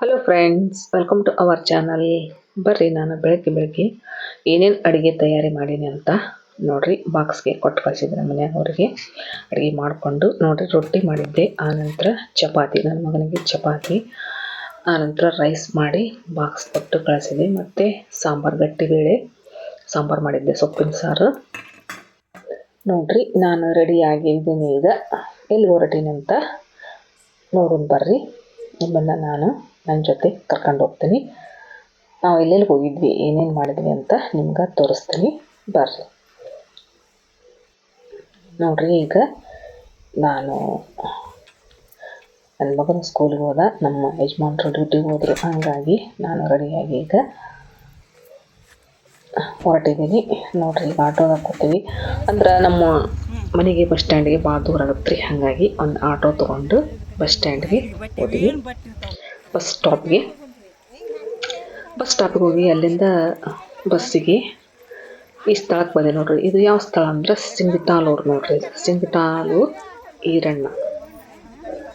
Hello friends welcome to our channel ಬರ್ರಿ, ನಾನು ಬೆಳಗ್ಗೆ ಬೆಳಗ್ಗೆ ಏನೇನು ಅಡುಗೆ ತಯಾರಿ ಮಾಡೀನಿ ಅಂತ ನೋಡಿರಿ ಬಾಕ್ಸ್ಗೆ ಕೊಟ್ಟು ಕಳಿಸಿದ್ರೆ ಮನೆಯವ್ರಿಗೆ ಅಡುಗೆ ಮಾಡಿಕೊಂಡು ನೋಡಿರಿ, ರೊಟ್ಟಿ ಮಾಡಿದ್ದೆ, ಆನಂತರ ಚಪಾತಿ ನನ್ನ ಮಗನಿಗೆ ಚಪಾತಿ, ಆನಂತರ ರೈಸ್ ಮಾಡಿ ಬಾಕ್ಸ್ ಕೊಟ್ಟು ಕಳಿಸಿದೆ ಮತ್ತು ಸಾಂಬಾರು ಗಟ್ಟಿ ಬೇಳೆ, ಸಾಂಬಾರು ಮಾಡಿದ್ದೆ, ಸೊಪ್ಪಿನ ಸಾರು. ನೋಡಿರಿ, ನಾನು ರೆಡಿ ಆಗಿದ್ದೀನಿ ಈಗ. ಎಲ್ಲಿ ಹೊರಟೀನಿ ಅಂತ ನೋಡೋಣ ಬರ್ರಿ, ನಿಮ್ಮನ್ನು ನಾನು ನನ್ನ ಜೊತೆ ಕರ್ಕೊಂಡು ಹೋಗ್ತೀನಿ. ನಾವು ಎಲ್ಲೆಲ್ಲಿ ಹೋಗಿದ್ವಿ, ಏನೇನು ಮಾಡಿದ್ವಿ ಅಂತ ನಿಮ್ಗೆ ತೋರಿಸ್ತೀನಿ. ಬರ್ರಿ. ನೋಡ್ರಿ ಈಗ ನಾನು ನನ್ನ ಮಗನ ಸ್ಕೂಲಿಗೆ ಹೋದ, ನಮ್ಮ ಯಜಮಾನ್ರು ಡ್ಯೂಟಿಗೆ ಹೋದರು. ಹಾಗಾಗಿ ನಾನು ರೆಡಿಯಾಗಿ ಈಗ ಹೊರಟಿದ್ದೀನಿ ನೋಡ್ರಿ ಈಗ ಕೂತೀವಿ. ಅಂದ್ರೆ ನಮ್ಮ ಮನೆಗೆ ಬಸ್ ಸ್ಟ್ಯಾಂಡ್ಗೆ ಭಾಳ ದೂರ ಆಗುತ್ತೆ ರೀ ಹಾಗಾಗಿ ಒಂದು ಆಟೋ ತೊಗೊಂಡು ಬಸ್ ಸ್ಟ್ಯಾಂಡ್ಗೆ ಹೋದ್ವಿ. ಬಸ್ ಸ್ಟಾಪ್ಗೆ. ಬಸ್ ಸ್ಟಾಪ್ಗೆ ಹೋಗಿ ಅಲ್ಲಿಂದ ಬಸ್ಸಿಗೆ ಈ ಸ್ಥಳಕ್ಕೆ ಬಂದೆ ನೋಡ್ರಿ. ಇದು ಯಾವ ಸ್ಥಳ ಅಂದ್ರೆ ಸಿಂಗಟಾಲೂರು ನೋಡ್ರಿ ಸಿಂಗಿಟಾಲೂರು ಈರಣ್ಣ.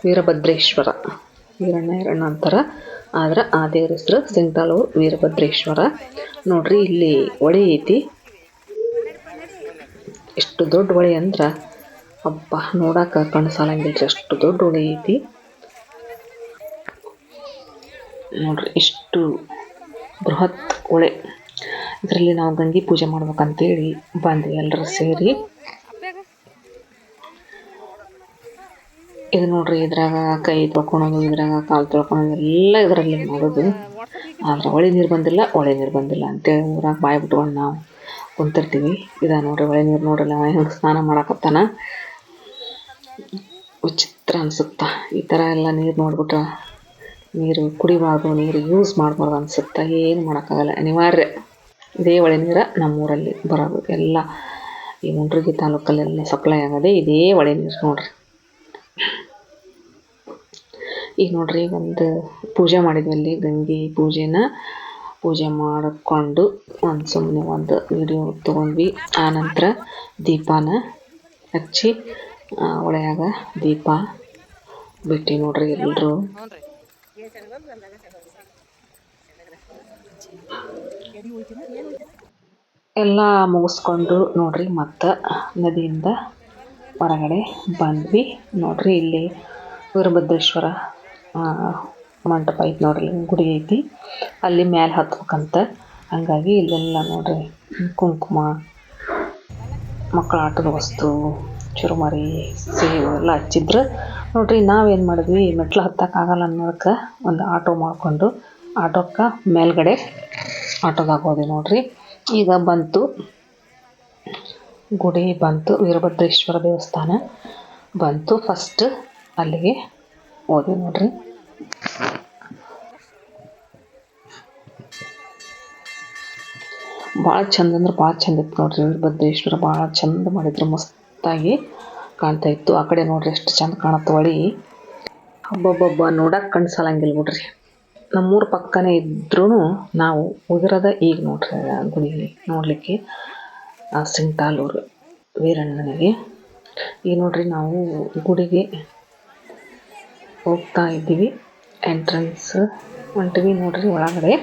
ವೀರಭದ್ರೇಶ್ವರ. ಈರಣ್ಣ ಈರಣ್ಣ ಅಂತಾರೆ. ಆದ್ರೆ ಆ ದೇವ್ರ ಹೆಸರು ಸಿಂಗಟಾಲೂರು ವೀರಭದ್ರೇಶ್ವರ. ನೋಡ್ರಿ ಇಲ್ಲಿ ಹೊಳೆ ಐತಿ. ಎಷ್ಟು ದೊಡ್ಡ ಹೊಳೆ ಅಂದ್ರೆ ಅಬ್ಬ ನೋಡಕ್ಕೆ ಕಣ್ಣು ಸಾಲಂಗಿಲ್ಲ ಅಷ್ಟು ದೊಡ್ಡ ಹೊಳೆ ಐತಿ. ನೋಡ್ರಿ ಇಷ್ಟು ಬೃಹತ್ ಹೊಳೆ. ಇದರಲ್ಲಿ ನಾವು ಗಂಗೆ ಪೂಜೆ ಮಾಡ್ಬೇಕಂತೇಳಿ ಬಂದ್ವಿ ಎಲ್ಲರೂ ಸೇರಿ. ಇದು ನೋಡ್ರಿ, ಇದ್ರಾಗ ಕೈ ತೊಳ್ಕೊಳೋದು, ಇದ್ರಾಗ ಕಾಲು ತೊಳ್ಕೊಳೋದು, ಎಲ್ಲ ಇದರಲ್ಲಿ ಮಾಡೋದು. ಆದ್ರೆ ಹೊಳೆ ನೀರು ಬಂದಿಲ್ಲ, ಹೊಳೆ ನೀರು ಬಂದಿಲ್ಲ ಅಂತೇಳಿ ಊರಾಗ ಬಾಯಿ ಬಿಟ್ಕೊಂಡು ನಾವು ಕುಂತಿರ್ತೀವಿ. ಇದ ನೋಡ್ರಿ, ಹೊಳೆ ನೀರು ನೋಡ್ರಲ್ಲ ಹೆಂಗೆ ಸ್ನಾನ ಮಾಡಕತ್ತಾನ. ವಿಚಿತ್ರ ಅನ್ಸುತ್ತಾ, ಈ ಥರ ಎಲ್ಲ ನೀರು ನೋಡ್ಬಿಟ್ರೆ ನೀರು ಕುಡಿಬಾರ್ದು, ನೀರು ಯೂಸ್ ಮಾಡಬಾರ್ದು ಅನಿಸುತ್ತೆ. ಏನು ಮಾಡೋಕ್ಕಾಗಲ್ಲ. ಅನಿವಾರ್ಯ. ಇದೇ ಹೊಳೆ ನೀರು ನಮ್ಮೂರಲ್ಲಿ ಬರೋದು. ಎಲ್ಲ ಈ ಮುಂಡ್ರಿಗಿ ತಾಲೂಕಲ್ಲೆಲ್ಲ ಸಪ್ಲೈ ಆಗೋದೇ ಇದೇ ಹೊಳೆ ನೀರು ನೋಡ್ರಿ. ಈಗ ನೋಡ್ರಿ, ಒಂದು ಪೂಜೆ ಮಾಡಿದ್ವಿ ಅಲ್ಲಿ, ಗಂಗೆ ಪೂಜೆನ. ಪೂಜೆ ಮಾಡಿಕೊಂಡು ಒಂದು ಸುಮ್ಮನೆ ಒಂದು ವಿಡಿಯೋ ತೊಗೊಂಡ್ವಿ. ಆನಂತರ ದೀಪಾನ ಹಚ್ಚಿ ಒಳೆಯಾಗ ದೀಪ ಬಿಟ್ಟು ನೋಡ್ರಿ ಎಲ್ಲರೂ ಎಲ್ಲ ಮುಗಿಸ್ಕೊಂಡು ನೋಡ್ರಿ ಮತ್ತೆ ನದಿಯಿಂದ ಹೊರಗಡೆ ಬಂದ್ವಿ. ನೋಡ್ರಿ ಇಲ್ಲಿ ವೀರಭದ್ರೇಶ್ವರ ಮಂಟಪ ಐತಿ ನೋಡ್ರಿ ಗುಡಿ ಐತಿ. ಅಲ್ಲಿ ಮ್ಯಾಲೆ ಹತ್ಬೇಕಂತ. ಹಂಗಾಗಿ ಇಲ್ಲೆಲ್ಲ ನೋಡ್ರಿ ಕುಂಕುಮ ಮಕ್ಕಳ ಆಟದ ವಸ್ತು, ಚುರುಮರಿ, ಸೇವು ಎಲ್ಲ ಹಚ್ಚಿದ್ರು ನೋಡ್ರಿ ನಾವೇನು ಮಾಡಿದ್ವಿ ಮೆಟ್ಲು ಹತ್ತಕ್ಕಾಗಲ್ಲ ಅನ್ನೋದಕ್ಕೆ ಒಂದು ಆಟೋ ಮಾಡಿಕೊಂಡು ಆಟೋಕ್ಕೆ ಮೇಲ್ಗಡೆ ಆಟೋದಾಗ ಹೋದ್ವಿ ನೋಡ್ರಿ. ಈಗ ಬಂತು ಗುಡಿ, ಬಂತು ವೀರಭದ್ರೇಶ್ವರ ದೇವಸ್ಥಾನ. ಬಂತು ಫಸ್ಟ್ ಅಲ್ಲಿಗೆ ಹೋದ್ವಿ ನೋಡ್ರಿ. ಭಾಳ ಚಂದ ಅಂದ್ರೆ ಭಾಳ ಚಂದ ಇತ್ತು ನೋಡ್ರಿ. ವೀರಭದ್ರೇಶ್ವರ ಭಾಳ ಚಂದ ಮಾಡಿದ್ರು, ಮಸ್ತಾಗಿ ಕಾಣ್ತಾ ಇತ್ತು. ಆ ಕಡೆ ನೋಡ್ರಿ ಎಷ್ಟು ಚಂದ ಕಾಣತ್ತೆ ಹೊಳಿ ಹಬ್ಬಬ್ಬ ನೋಡಕ್ಕೆ ಕಣ್ಣು ಸಾಲಂಗಿಲ್ಲ ಬಿಡ್ರಿ. ನಮ್ಮೂರ ಪಕ್ಕನೇ ಇದ್ರೂ ನಾವು ಹೋಗಿರೋದ ಈಗ ನೋಡ್ರಿ ಗುಡಿ ನೋಡಲಿಕ್ಕೆ ಸಿಂಗ್ಟಾಲೂರು ವೀರಣ್ಣನಿಗೆ. ಈಗ ನೋಡ್ರಿ ನಾವು ಗುಡಿಗೆ ಹೋಗ್ತಾ ಇದ್ದೀವಿ. ಎಂಟ್ರೆನ್ಸ್ ಹೊಂಟಿವಿ ನೋಡ್ರಿ ಒಳಗಡೆ.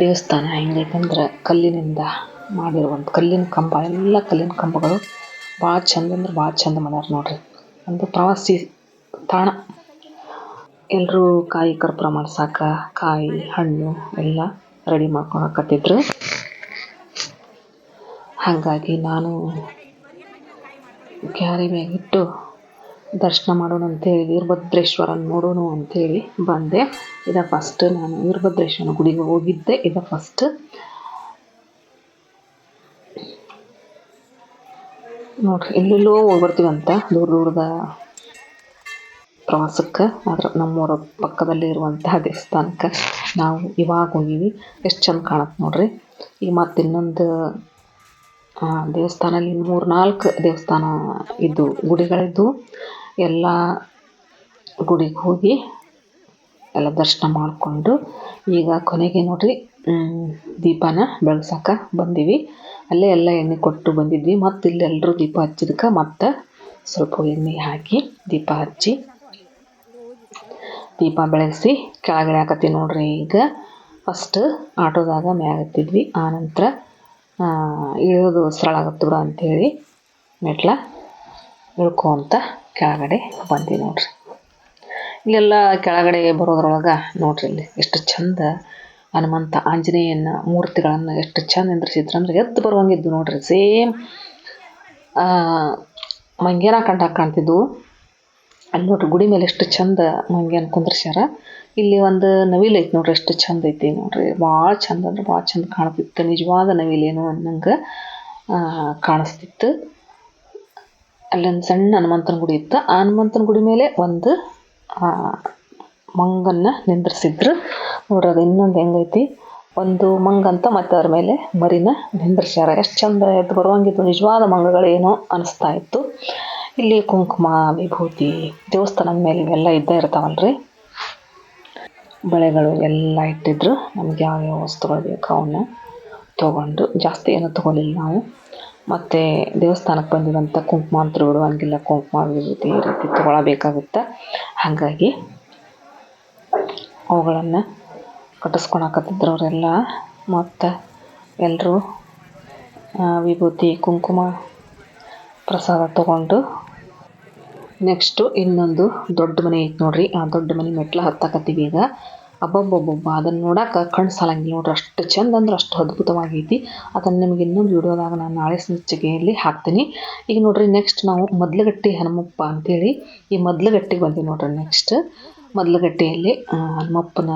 ದೇವಸ್ಥಾನ ಹೆಂಗೈತಂದ್ರೆ ಕಲ್ಲಿನಿಂದ ಮಾಡಿರುವಂಥ ಕಲ್ಲಿನ ಕಂಬ, ಎಲ್ಲ ಕಲ್ಲಿನ ಕಂಬಗಳು ಭಾಳ ಚಂದ ಅಂದ್ರೆ ಭಾಳ ಚಂದ ಮಾಡ್ಯಾರ ನೋಡ್ರಿ. ಒಂದು ಪ್ರವಾಸಿ ತಾಣ. ಎಲ್ಲರೂ ಕಾಯಿ ಕರ್ಪೂರ ಮಾಡ್ಸಾಕ, ಕಾಯಿ, ಹಣ್ಣು ಎಲ್ಲ ರೆಡಿ ಮಾಡ್ಕೊಳಕತ್ತಿದ್ರು ಹಾಗಾಗಿ ನಾನು ಕ್ಯಾರಿ ಮ್ಯಾಗಿಟ್ಟು ದರ್ಶನ ಮಾಡೋಣ ಅಂತೇಳಿ ವೀರಭದ್ರೇಶ್ವರನ ನೋಡೋಣ ಅಂತೇಳಿ ಬಂದೆ. ಇದ ಫಸ್ಟ್ ನಾನು ವೀರಭದ್ರೇಶ್ವರನ ಗುಡಿಗೆ ಹೋಗಿದ್ದೆ. ಇದ ಫಸ್ಟ್ ನೋಡ್ರಿ, ಎಲ್ಲೆಲ್ಲೋ ಹೋಗ್ಬರ್ತೀವಂತ ದೂರ ದೂರದ ಪ್ರವಾಸಕ್ಕೆ. ಆದ್ರೆ ನಮ್ಮೂರ ಪಕ್ಕದಲ್ಲಿ ಇರುವಂತಹ ದೇವಸ್ಥಾನಕ್ಕೆ ನಾವು ಇವಾಗ ಹೋಗೀವಿ. ಎಷ್ಟು ಚಂದ ಕಾಣತ್ತೆ ನೋಡ್ರಿ. ಈಗ ಮತ್ತೆ ಇನ್ನೊಂದು ದೇವಸ್ಥಾನಲ್ಲಿ ಮೂರು ನಾಲ್ಕು ದೇವಸ್ಥಾನ ಇದ್ದು, ಗುಡಿಗಳಿದ್ದು, ಎಲ್ಲ ಗುಡಿಗೆ ಹೋಗಿ ಎಲ್ಲ ದರ್ಶನ ಮಾಡಿಕೊಂಡು ಈಗ ಕೊನೆಗೆ ನೋಡ್ರಿ ದೀಪನ ಬೆಳ್ಸಕ್ಕೆ ಬಂದೀವಿ. ಅಲ್ಲೇ ಎಲ್ಲ ಎಣ್ಣೆ ಕೊಟ್ಟು ಬಂದಿದ್ವಿ. ಮತ್ತು ಇಲ್ಲಿ ಎಲ್ಲರೂ ದೀಪ ಹಚ್ಚಿದಕ್ಕೆ ಮತ್ತೆ ಸ್ವಲ್ಪ ಎಣ್ಣೆ ಹಾಕಿ ದೀಪ ಹಚ್ಚಿ ದೀಪ ಬೆಳಗಿಸಿ ಕೆಳಗಡೆ ಹಾಕತ್ತೀವಿ ನೋಡ್ರಿ ಈಗ. ಫಸ್ಟ್ ಆಟೋದಾಗ ಮ್ಯಾಗ ಹತ್ತಿದ್ವಿ. ಆನಂತರ ಇಳಿಯೋದು ಸರಳ ಆಗತ್ತೆ ಬಿಡು ಅಂಥೇಳಿ ಮೆಟ್ಲ ಇಳ್ಕೊಂತ ಕೆಳಗಡೆ ಬಂದಿ ನೋಡ್ರಿ. ಇಲ್ಲೆಲ್ಲ ಕೆಳಗಡೆ ಬರೋದ್ರೊಳಗೆ ನೋಡ್ರಿ ಇಲ್ಲಿ ಎಷ್ಟು ಚಂದ ಹನುಮಂತ ಆಂಜನೇಯನ ಮೂರ್ತಿಗಳನ್ನು ಎಷ್ಟು ಚಂದ ನಿಂದ್ರಿಸಿದ್ರು ಅಂದ್ರೆ ಎದ್ದು ಬರುವಂಗಿದ್ದು ನೋಡ್ರಿ. ಸೇಮ್ ಮಂಗ್ಯಾನ ಕಂಡಾಗ ಕಾಣ್ತಿದ್ವು. ಅಲ್ಲಿ ನೋಡ್ರಿ ಗುಡಿ ಮೇಲೆ ಎಷ್ಟು ಚಂದ ಮಂಗ್ಯಾನ ಕುಂದ್ರಸ್ಯಾರ. ಇಲ್ಲಿ ಒಂದು ನವಿಲು ಐತಿ ನೋಡ್ರಿ ಎಷ್ಟು ಚಂದ ಐತಿ ನೋಡ್ರಿ. ಭಾಳ ಚಂದ ಅಂದ್ರೆ ಭಾಳ ಚಂದ ಕಾಣ್ತಿತ್ತು. ನಿಜವಾದ ನವಿಲೇನು ಅನ್ನಂಗೆ ಕಾಣಿಸ್ತಿತ್ತು. ಅಲ್ಲೊಂದು ಸಣ್ಣ ಹನುಮಂತನ ಗುಡಿ ಇತ್ತು. ಆ ಹನುಮಂತನ ಗುಡಿ ಮೇಲೆ ಒಂದು ಮಂಗನ್ನು ನಿಂದ್ರಿಸಿದ್ರು. ನೋಡ್ರಿ, ಅದು ಇನ್ನೊಂದು ಹೆಂಗೈತಿ ಒಂದು ಮಂಗಂತ ಮತ್ತು ಅದ್ರ ಮೇಲೆ ಮರಿನ ನಿಂದ್ರಿಸ್ಯಾರ. ಎಷ್ಟು ಚಂದ ಎದ್ದು ಬರುವಂಗಿತ್ತು. ನಿಜವಾದ ಮಂಗಗಳೇನೋ ಅನಿಸ್ತಾ ಇತ್ತು. ಇಲ್ಲಿ ಕುಂಕುಮ, ವಿಭೂತಿ, ದೇವಸ್ಥಾನದ ಮೇಲೆ ಇವೆಲ್ಲ ಇದ್ದೇ ಇರ್ತಾವಲ್ರಿ. ಬಳೆಗಳು ಎಲ್ಲ ಇಟ್ಟಿದ್ರು. ನಮ್ಗೆ ಯಾವ್ಯಾವ ವಸ್ತುಗಳು ಬೇಕು ಅವನ್ನ ತೊಗೊಂಡು. ಜಾಸ್ತಿ ಏನೂ ತೊಗೊಲಿಲ್ಲ ನಾವು. ಮತ್ತು ದೇವಸ್ಥಾನಕ್ಕೆ ಬಂದಿರುವಂಥ ಕುಂಕುಮ ಅಂತೂ ಬಿಡುವಂಗಿಲ್ಲ ಕುಂಕುಮ ರೀತಿ ಈ ರೀತಿ ತೊಗೊಳಬೇಕಾಗುತ್ತೆ ಹಾಗಾಗಿ ಅವುಗಳನ್ನು ಕಟ್ಟಿಸ್ಕೊಳಕತ್ತಿದ್ರು ಅವರೆಲ್ಲ ಮತ್ತು ಎಲ್ಲರೂ ವಿಭೂತಿ, ಕುಂಕುಮ ಪ್ರಸಾದ ತಗೊಂಡು ನೆಕ್ಸ್ಟು ಇನ್ನೊಂದು ದೊಡ್ಡ ಮನೆ ಐತೆ ನೋಡಿರಿ. ಆ ದೊಡ್ಡ ಮನೆ ಮೆಟ್ಲು ಹತ್ತಕತ್ತೀವಿ ಈಗ. ಅಬ್ಬಬ್ಬಬ್ಬಬ್ಬ, ಅದನ್ನು ನೋಡಕ್ಕೆ ಕಣ್ಣು ಸಾಲಂಗಿಲ್ಲ ನೋಡ್ರಿ. ಅಷ್ಟು ಚಂದ ಅಂದ್ರೆ ಅಷ್ಟು ಅದ್ಭುತವಾಗೈತಿ. ಅದನ್ನು ನಿಮಗೆ ಇನ್ನೊಂದು ವಿಡಿಯೋದಾಗ ನಾನು ನಾಳೆ ಸಂಚಿಕೆಯಲ್ಲಿ ಹಾಕ್ತೀನಿ. ಈಗ ನೋಡ್ರಿ ನೆಕ್ಸ್ಟ್ ನಾವು ಮೊದಲಗಟ್ಟಿ ಹನುಮಪ್ಪ ಅಂತೇಳಿ ಈ ಮೊದಲಗಟ್ಟಿಗೆ ಬಂದೀವಿ ನೋಡ್ರಿ ನೆಕ್ಸ್ಟ್ ಮೊದ್ಲಗಟ್ಟಿಯಲ್ಲಿ ಹನುಮಪ್ಪನ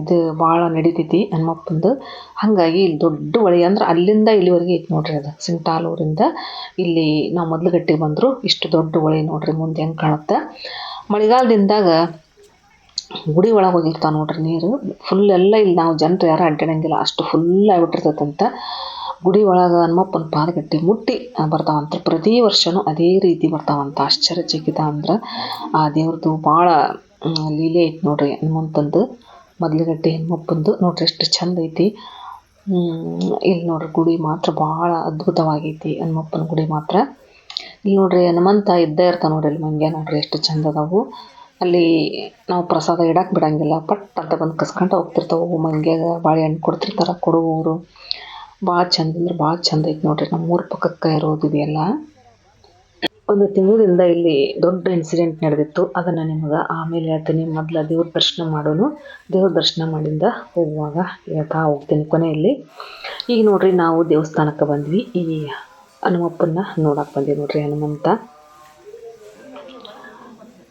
ಇದು ಭಾಳ ನಡೀತೈತಿ ಹನುಮಪ್ಪಂದು. ಹಾಗಾಗಿ ಇಲ್ಲಿ ದೊಡ್ಡ ಹೊಳೆ ಅಂದ್ರೆ ಅಲ್ಲಿಂದ ಇಲ್ಲಿವರೆಗೆ ಐತಿ ನೋಡ್ರಿ ಅದು ಸಿಂಟಾಲೂರಿಂದ. ಇಲ್ಲಿ ನಾವು ಮೊದ್ಲಗಟ್ಟಿಗೆ ಬಂದರು ಇಷ್ಟು ದೊಡ್ಡ ಹೊಳೆ ನೋಡ್ರಿ ಮುಂದೆ ಹೆಂಗೆ ಕಾಣುತ್ತೆ. ಮಳೆಗಾಲದಿಂದಾಗ ಗುಡಿ ಒಳಗೆ ಹೋಗಿರ್ತಾವೆ ನೋಡ್ರಿ ನೀರು. ಫುಲ್ ಎಲ್ಲ ಇಲ್ಲಿ ನಾವು ಜನರು ಯಾರು ಅಡ್ಡಾಡಂಗಿಲ್ಲ. ಅಷ್ಟು ಫುಲ್ ಆಗಿಬಿಟ್ಟಿರ್ತೈತಂತ. ಗುಡಿ ಒಳಗೆ ಹನುಮಪ್ಪನ ಪಾದಗಟ್ಟಿ ಮುಟ್ಟಿ ಬರ್ತಾವಂತ ಪ್ರತಿ ವರ್ಷವೂ ಅದೇ ರೀತಿ ಬರ್ತಾವಂತ ಆಶ್ಚರ್ಯಚಕಿತ ಅಂದ್ರೆ ಆ ದೇವ್ರದ್ದು ಭಾಳ ಲೀಲೆ ಐತಿ ನೋಡ್ರಿ ಹನುಮಂತಂದು. ಮೊದಲಗಟ್ಟಿ ಹನುಮಪ್ಪಂದು. ನೋಡ್ರಿ ಎಷ್ಟು ಚಂದ ಐತಿ. ಇಲ್ಲಿ ನೋಡ್ರಿ ಗುಡಿ ಮಾತ್ರ ಭಾಳ ಅದ್ಭುತವಾಗೈತಿ ಹನುಮಪ್ಪನ ಗುಡಿ ಮಾತ್ರ. ಇಲ್ಲಿ ನೋಡ್ರಿ ಹನುಮಂತ ಇದ್ದೇ ಇರ್ತಾನೆ ನೋಡ್ರಿ ಇಲ್ಲಿ ಮಂಗ್ಯ ನೋಡ್ರಿ ಎಷ್ಟು ಚಂದ ಅದಾವು. ಅಲ್ಲಿ ನಾವು ಪ್ರಸಾದ ಇಡಕ್ಕೆ ಬಿಡಂಗಿಲ್ಲ ಪಟ್ ಅಂತ ಬಂದು ಕಸ್ಕೊಂಡು ಹೋಗ್ತಿರ್ತಾವೆ. ಮಂಗ್ಯಾಗ ಬಾಳೆಹಣ್ಣು ಕೊಡ್ತಿರ್ತಾರೆ ಕೊಡುವವರು ಭಾಳ ಚಂದ ಅಂದ್ರೆ ಭಾಳ ಚಂದ ಐತಿ ನೋಡ್ರಿ. ನಮ್ಮೂರ ಪಕ್ಕಕ್ಕೆ ಇರೋದು ಇದೆಲ್ಲ ಒಂದು ತಿಂಗಳಿಂದ ಇಲ್ಲಿ ದೊಡ್ಡ ಇನ್ಸಿಡೆಂಟ್ ನಡೆದಿತ್ತು. ಅದನ್ನು ನಿಮಗೆ ಆಮೇಲೆ ಹೇಳ್ತೀನಿ. ಮೊದಲು ದೇವ್ರ ದರ್ಶನ ಮಾಡೋನು. ದೇವ್ರ ದರ್ಶನ ಮಾಡಿಂದ ಹೋಗುವಾಗ ಹೇಳ್ತಾ ಹೋಗ್ತೀನಿ ಕೊನೆಯಲ್ಲಿ. ಈಗ ನೋಡ್ರಿ, ನಾವು ದೇವಸ್ಥಾನಕ್ಕೆ ಬಂದ್ವಿ. ಈ ಹನುಮಪ್ಪನ್ನ ನೋಡಕ್ಕೆ ಬಂದ್ವಿ ನೋಡ್ರಿ ಹನುಮಂತ.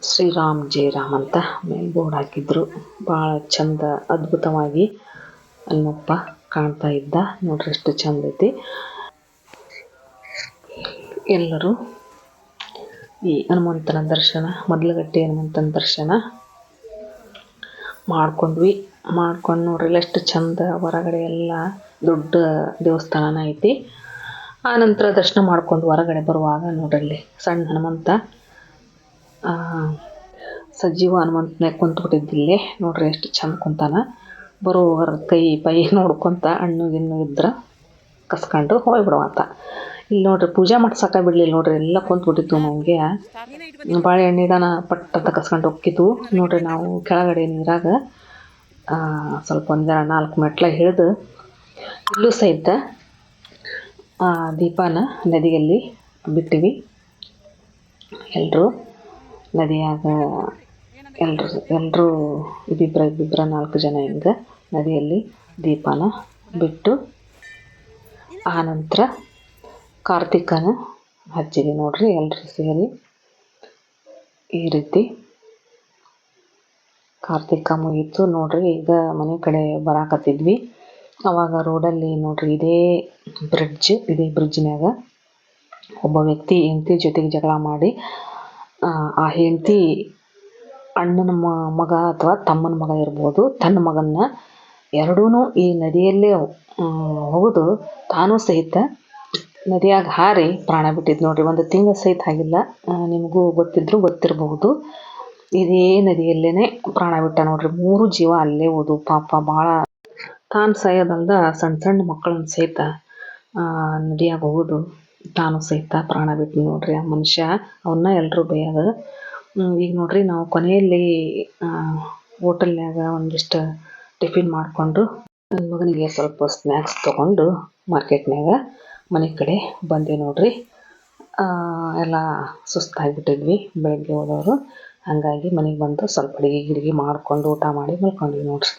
ಶ್ರೀರಾಮ್ ಜೈ ರಾಮ್ ಅಂತ ಮೇಲೆ ಬೋರ್ಡ್ ಹಾಕಿದ್ರು. ಭಾಳ ಚಂದ, ಅದ್ಭುತವಾಗಿ ಹನುಮಪ್ಪ ಕಾಣ್ತಾ ಇದ್ದ. ನೋಡ್ರಿ ಎಷ್ಟು ಚಂದ ಐತಿ. ಎಲ್ಲರೂ ಈ ಹನುಮಂತನ ದರ್ಶನ, ಮೊದಲಗಟ್ಟಿ ಹನುಮಂತನ ದರ್ಶನ ಮಾಡ್ಕೊಂಡ್ವಿ. ಮಾಡ್ಕೊಂಡು ನೋಡ್ರಿ ಎಷ್ಟು ಚಂದ ಹೊರಗಡೆ ಎಲ್ಲ ದೊಡ್ಡ ದೇವಸ್ಥಾನನ ಐತಿ. ಆನಂತರ ನಂತರ ದರ್ಶನ ಮಾಡ್ಕೊಂಡು ಹೊರಗಡೆ ಬರುವಾಗ ನೋಡ್ರಲ್ಲಿ ಸಣ್ಣ ಹನುಮಂತ ಸಜೀವ ಹನುಮಂತನೇ ಕುಂತ್ಬಿಟ್ಟಿದ್ದಿಲ್ಲಿ. ನೋಡ್ರಿ ಎಷ್ಟು ಚಂದ ಕುಂತಾನ. ಬರೋವರ ಕೈ ಪೈ ನೋಡ್ಕೊತ ಹಣ್ಣು ಗಿಣ್ಣು ಇದ್ರೆ ಕಸ್ಕೊಂಡು ಹೋಗ್ಬಿಡವಾತ. ಇಲ್ಲಿ ನೋಡ್ರಿ ಪೂಜೆ ಮಾಡ್ಸಕ್ಕೆ ಬಿಡ್ಲಿಲ್ಲ ನೋಡ್ರಿ, ಎಲ್ಲ ಕುಂತ್ಬಿಟ್ಟಿತ್ತು ನನಗೆ ಬಾಳೆಹಣ್ಣು ಇಡೋಣ ಪಟ್ ಅಂತ ಕಸ್ಕೊಂಡು ಹೋಗ್ತಿದ್ವು. ನೋಡ್ರಿ ನಾವು ಕೆಳಗಡೆ ನೀರಾಗ ಸ್ವಲ್ಪ ಒಂದೆರ ನಾಲ್ಕು ಮೆಟ್ಲ ಹಿಡಿದು ಇಲ್ಲೂ ಸಹಿತ ದೀಪಾನ ನದಿಯಲ್ಲಿ ಬಿಟ್ಟಿವಿ. ಎಲ್ಲರೂ ನದಿಯಾಗ ಎಲ್ಲರೂ ಎಲ್ಲರೂ ಇಬ್ಬಿಬ್ಬರ ಇಬ್ಬಿಬ್ಬರ ನಾಲ್ಕು ಜನ ಹಿಂಗೆ ನದಿಯಲ್ಲಿ ದೀಪನ ಬಿಟ್ಟು ಆನಂತರ ಕಾರ್ತಿಕನ ಹಚ್ಚಿದೆ ನೋಡ್ರಿ ಎಲ್ಲರೂ ಸೇರಿ ಈ ರೀತಿ ಕಾರ್ತಿಕ ಮುಗೀತು. ನೋಡ್ರಿ ಈಗ ಮನೆ ಕಡೆ ಬರಾಕತ್ತಿದ್ವಿ. ಅವಾಗ ರೋಡಲ್ಲಿ ನೋಡ್ರಿ ಇದೇ ಬ್ರಿಡ್ಜ್, ಇದೇ ಬ್ರಿಡ್ಜ್ನಾಗ ಒಬ್ಬ ವ್ಯಕ್ತಿ ಹೆಂಡತಿ ಜೊತೆಗೆ ಜಗಳ ಮಾಡಿ ಆ ಹೆಂಡತಿ ಅಣ್ಣನ ಮಗ ಅಥವಾ ತಮ್ಮನ ಮಗ ಇರ್ಬೋದು, ತನ್ನ ಮಗನ್ನ ಎರಡೂ ಈ ನದಿಯಲ್ಲೇ ಹೋಗುದು ತಾನು ಸಹಿತ ನದಿಯಾಗ ಹಾರಿ ಪ್ರಾಣ ಬಿಟ್ಟಿದ್ದು ನೋಡ್ರಿ. ಒಂದು ತಿಂಗಳು ಸಹಿತ ಆಗಿಲ್ಲ. ನಿಮಗೂ ಗೊತ್ತಿದ್ರು ಗೊತ್ತಿರಬಹುದು. ಇದೇ ನದಿಯಲ್ಲೇ ಪ್ರಾಣ ಬಿಟ್ಟ ನೋಡ್ರಿ. ಮೂರು ಜೀವ ಅಲ್ಲೇ ಹೋದು. ಪಾಪ ಭಾಳ ತಾನು ಸಾಯೋದಲ್ದ ಸಣ್ಣ ಸಣ್ಣ ಮಕ್ಕಳನ್ನ ಸಹಿತ ನದಿಯಾಗ ಹೋಗುದು. ತಾನು ಸಹಿತ ಪ್ರಾಣ ಬಿಟ್ಟು ನೋಡ್ರಿ ಆ ಮನುಷ್ಯ. ಅವನ್ನ ಎಲ್ಲರೂ ಬೈಯೋದು ಈಗ ನೋಡ್ರಿ ನಾವು ಕೊನೆಯಲ್ಲಿ ಹೋಟೆಲ್ನ್ಯಾಗ ಒಂದಿಷ್ಟು ಟಿಫಿನ್ ಮಾಡಿಕೊಂಡು ನನ್ನ ಮಗನಿಗೆ ಸ್ವಲ್ಪ ಸ್ನ್ಯಾಕ್ಸ್ ತೊಗೊಂಡು ಮಾರ್ಕೆಟ್ನ್ಯಾಗ ಮನೆ ಕಡೆ ಬಂದೆ ನೋಡ್ರಿ. ಎಲ್ಲ ಸುಸ್ತಾಗಿಬಿಟ್ಟಿದ್ವಿ ಬೆಳಗ್ಗೆ ಹೋದವರು. ಹಾಗಾಗಿ ಮನೆಗೆ ಬಂದು ಸ್ವಲ್ಪ ಅಡುಗೆ ಗಿಡಿಗೆ ಮಾಡಿಕೊಂಡು ಊಟ ಮಾಡಿ ಮಲ್ಕೊಂಡ್ವಿ ನೋಡ್ರಿ.